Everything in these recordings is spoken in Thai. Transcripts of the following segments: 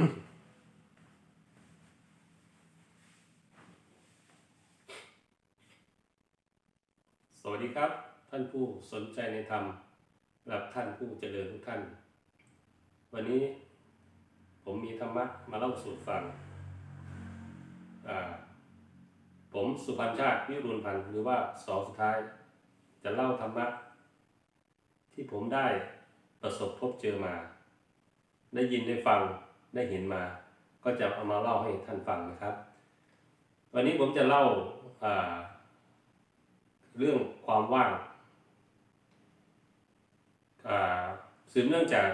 สวัสดีครับ ท่านผู้สนใจในธรรมและท่านผู้เจริญทุกท่าน วันนี้ผมมีธรรมะมาเล่าสู่ฟัง ผมสุพันธ์ชาติวิรุณพันธ์หรือว่าสอสุดท้าย จะเล่าธรรมะ ที่ผมได้ประสบพบเจอมา ได้ยินได้ฟัง ได้เห็นมา ก็จะเอามาเล่าให้ท่านฟังนะครับ วันนี้ผมจะเล่าาเรื่องความว่างอ่าสืบเนื่องจาก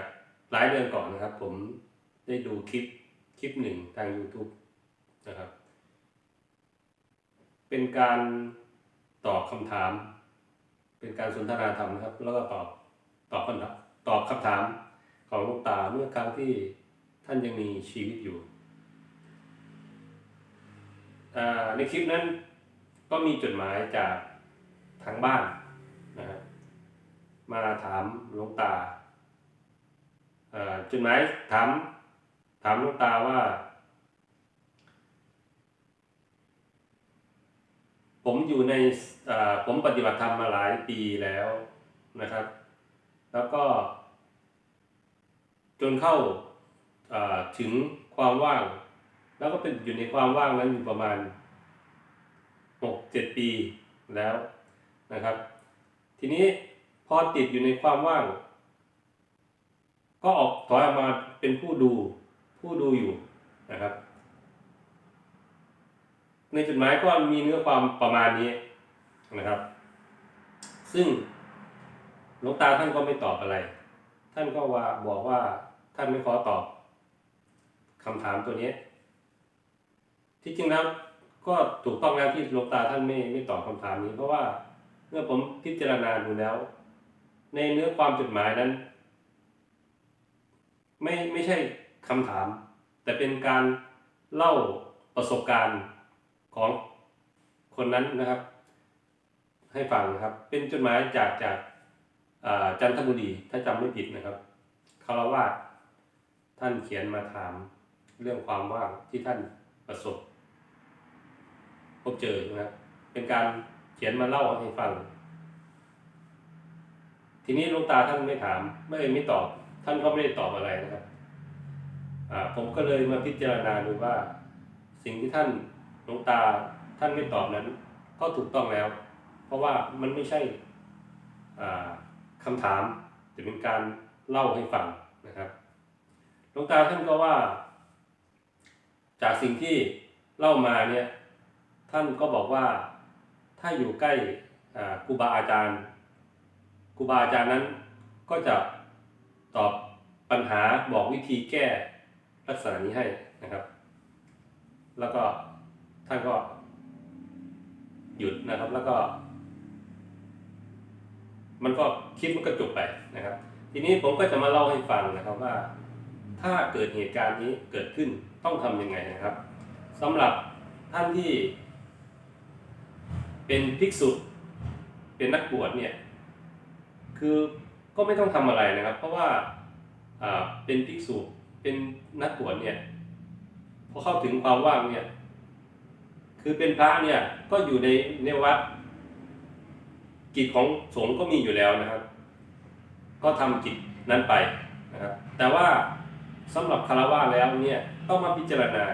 หลายเดือนก่อนนะครับ ผมได้ดูคลิปคลิปหนึ่งทาง YouTube นะครับ เป็นการตอบคำถาม เป็นการสนทนาธรรมนะครับ แล้วก็ตอบตอบคำถามตอบคำถามของลูกตาเมื่อครั้งที่ ท่านยังมีชีวิตอยู่อ่าในคลิปนั้นก็มีจดหมายจากทางบ้านนะฮะมาถามหลวงตาอ่อจดหมายถามถามหลวงตาว่า ผมอยู่ในอ่อผมปฏิบัติธรรมมาหลายปีแล้วนะครับ แล้วก็จนเข้า ถึงความว่าง แล้วก็เป็นอยู่ในความว่างนั้นอยู่ประมาณหกเจ็ดปีแล้วนะครับ ทีนี้พอติดอยู่ในความว่าง ก็ออกถอยออกมาเป็นผู้ดูผู้ดูอยู่นะครับ ในจดหมายก็มีเนื้อความประมาณนี้นะครับ ซึ่งหลวงตาท่านก็ไม่ตอบอะไร ท่านก็ว่าบอกว่าท่านไม่ขอตอบ คำถามตัวนี้ ที่จริงแล้วก็ถูกต้องแล้วที่หลวงตาท่านไม่ไม่ตอบคำถามนี้ เพราะว่าเมื่อผมพิจารณาดูแล้ว ในเนื้อความจดหมายนั้น ไม่ไม่ใช่คำถาม แต่เป็นการเล่าประสบการณ์ของคนนั้นนะครับ ให้ฟังนะครับ เป็นจดหมายจากจากจันทบุรีถ้าจำไม่ผิดนะครับคารวาท่านเขียนมาถาม เรื่องความว่างที่ท่านประสบ พบเจอนะครับเป็นการเขียนมาเล่าให้ฟัง ทีนี้หลวงตาท่านไม่ถาม ไม่ไม่ตอบ ท่านก็ไม่ได้ตอบอะไรนะครับผมก็เลยมาพิจารณาดูว่า สิ่งที่ท่านหลวงตาท่านไม่ตอบนั้น ก็ถูกต้องแล้ว เพราะว่ามันไม่ใช่คำถามแต่เป็นการเล่าให้ฟังนะครับหลวงตาท่านก็ว่า จากสิ่งที่เล่ามาเนี่ยท่านก็บอกว่าถ้าอยู่ใกล้ครูบาอาจารย์ครูบาอาจารย์นั้นก็จะตอบปัญหาบอกวิธีแก้ลักษณะนี้ให้นะครับ แล้วก็ท่านก็หยุดนะครับแล้วก็ มันก็คลิปมันก็จบไปนะครับ ทีนี้ผมก็จะมาเล่าให้ฟังนะครับว่า ถ้าเกิดเหตุการณ์นี้เกิดขึ้นต้องทำยังไงนะครับสำหรับท่านที่ เป็นภิกษุเป็นนักบวชเนี่ย คือก็ไม่ต้องทำอะไรนะครับ เพราะว่าเป็นภิกษุเป็นนักบวชเนี่ยพอเข้าถึงความว่างเนี่ย คือเป็นพระเนี่ยก็อยู่ในในวัดกิจของสงฆ์ก็มีอยู่แล้วนะครับ ก็ทำกิจนั้นไปนะครับ แต่ว่า สำหรับคารวะแล้วเนี่ยต้องมาพิจารณา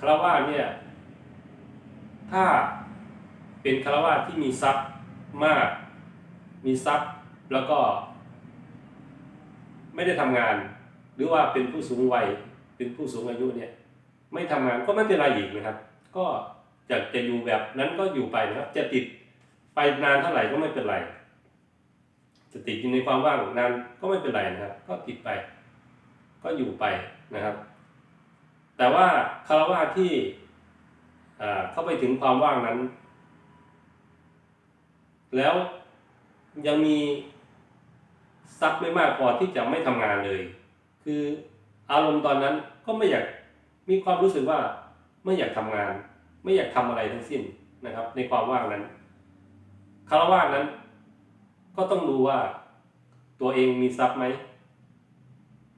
คารวะเนี่ยถ้าเป็นคารวะที่มีทรัพย์มาก มีทรัพย์แล้วก็ ไม่ได้ทำงาน หรือว่าเป็นผู้สูงวัยเป็นผู้สูงอายุเนี่ยไม่ทำงานก็ไม่เป็นไรอีกนะครับ ก็จะจะอยู่แบบนั้นก็อยู่ไปนะครับ จะติดไปนานเท่าไหร่ก็ไม่เป็นไร จะติดอยู่ในความว่างนานก็ไม่เป็นไรนะครับ ก็ติดไป ก็อยู่ไปนะครับ แต่ว่าคารวะที่เข้าไปถึงความว่างนั้น แล้วยังมีทรัพย์ไม่มากพอที่จะไม่ทำงานเลย คืออารมณ์ตอนนั้นก็ไม่อยากมีความรู้สึกว่าไม่อยากทำงาน ไม่อยากทำอะไรทั้งสิ้นนะครับ ในความว่างนั้นคารวะนั้น ก็ต้องดูว่าตัวเองมีทรัพย์ไหม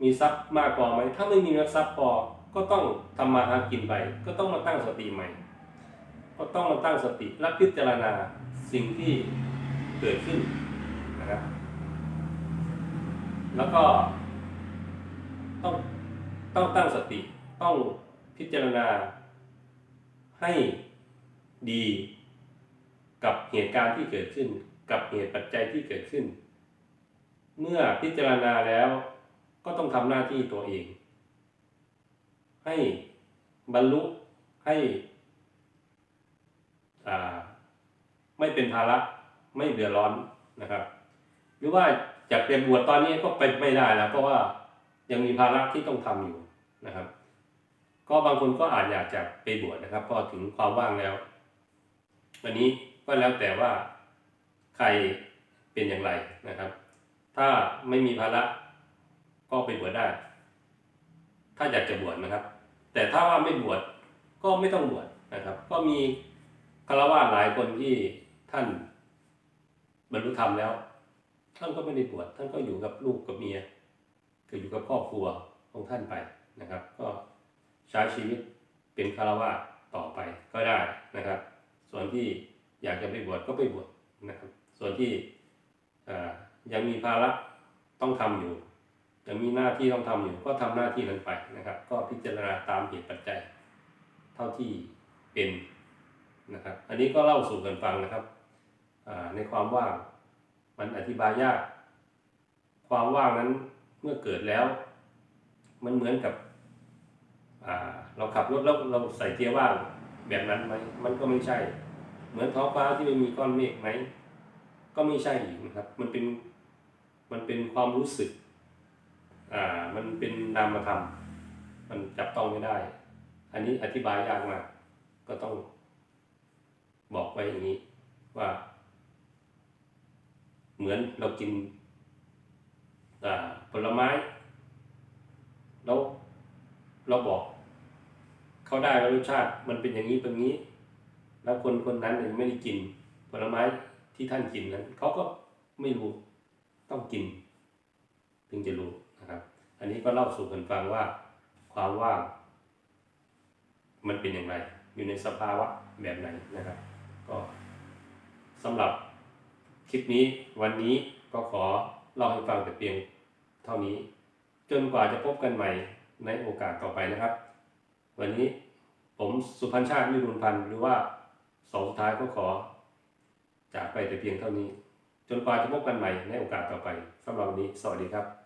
มีทรัพย์มากพอไหมถ้าไม่มีทรัพย์พอก็ต้องทำมาหากินไปก็ต้องมาตั้งสติใหม่ ก็ต้องมาตั้งสติและพิจารณาสิ่งที่เกิดขึ้นนะครับแล้วก็ต้องต้องตั้งสติต้องพิจารณาให้ดีกับเหตุการณ์ที่เกิดขึ้น กับเหตุปัจจัยที่เกิดขึ้น เมื่อพิจารณาแล้ว ก็ต้องทำหน้าที่ตัวเอง ให้บรรลุให้อ่าไม่เป็นภาระไม่เดือดร้อนนะครับ หรือว่าอยากเรียนบวชตอนนี้ก็ไปไม่ได้แล้วเพราะว่ายังมีภาระที่ต้องทำอยู่นะครับ ก็บางคนก็อาจอยากจะไปบวชนะครับพอถึงความว่างแล้ววันนี้ก็แล้วแต่ว่าใครเป็นอย่างไรนะครับ ถ้าไม่มีภาระ ก็ไปบวชได้ ถ้าอยากจะบวชนะครับ แต่ถ้าว่าไม่บวชก็ไม่ต้องบวชนะครับ ก็มีคารวะหลายคนที่ท่านบรรลุธรรมแล้ว ท่านก็ไม่ได้บวชท่านก็อยู่กับลูกกับเมียก็อยู่กับครอบครัวของท่านไปนะครับ ก็ใช้ชีวิตเป็นคารวะต่อไปก็ได้นะครับ ส่วนที่อยากจะไปบวชก็ไปบวชนะครับ ส่วนที่ยังมีภาระต้องทำอยู่ ยังมีหน้าที่ต้องทำอยู่ก็ทำหน้าที่นั้นไปนะครับ ก็พิจารณาตามเหตุปัจจัย เท่าที่เป็นนะครับ อันนี้ก็เล่าสู่กันฟังนะครับในความว่างมันอธิบายยาก ความว่างนั้นเมื่อเกิดแล้ว มันเหมือนกับเราขับรถแล้วเราใส่เกียร์ว่างแบบนั้นไหมมันก็ไม่ใช่ เหมือนท้องฟ้าที่ไม่มีก้อนเมฆไหมก็ไม่ใช่อีกนะครับ มันเป็นมันเป็นความรู้สึก อ่า มันเป็นนามธรรมมันจับต้องไม่ได้ อันนี้อธิบายยากมากก็ต้องบอกไว้อย่างนี้ว่า เหมือนเรากินอ่าผลไม้แล้วเราบอกเขาได้ว่ารสชาติมันเป็นอย่างนี้เป็นอย่างนี้ แล้วคนคนนั้นยังไม่ได้กินผลไม้ที่ท่านกินนั้นเขาก็ไม่รู้ต้องกิน ถึงจะรู้ นะครับ อันนี้ก็เล่าสู่กันฟังว่าความว่างมันเป็นอย่างไร อยู่ในสภาวะแบบไหนนะครับ ก็สำหรับคลิปนี้วันนี้ก็ขอเล่าให้ฟังแต่เพียงเท่านี้ จนกว่าจะพบกันใหม่ในโอกาสต่อไปนะครับ วันนี้ผมสุพันชาติวิรุณพันธ์หรือว่าสองสุดท้ายก็ขอ จากไปแต่เพียงเท่านี้ จนกว่าจะพบกันใหม่ในโอกาสต่อไปสำหรับวันนี้ สวัสดีครับ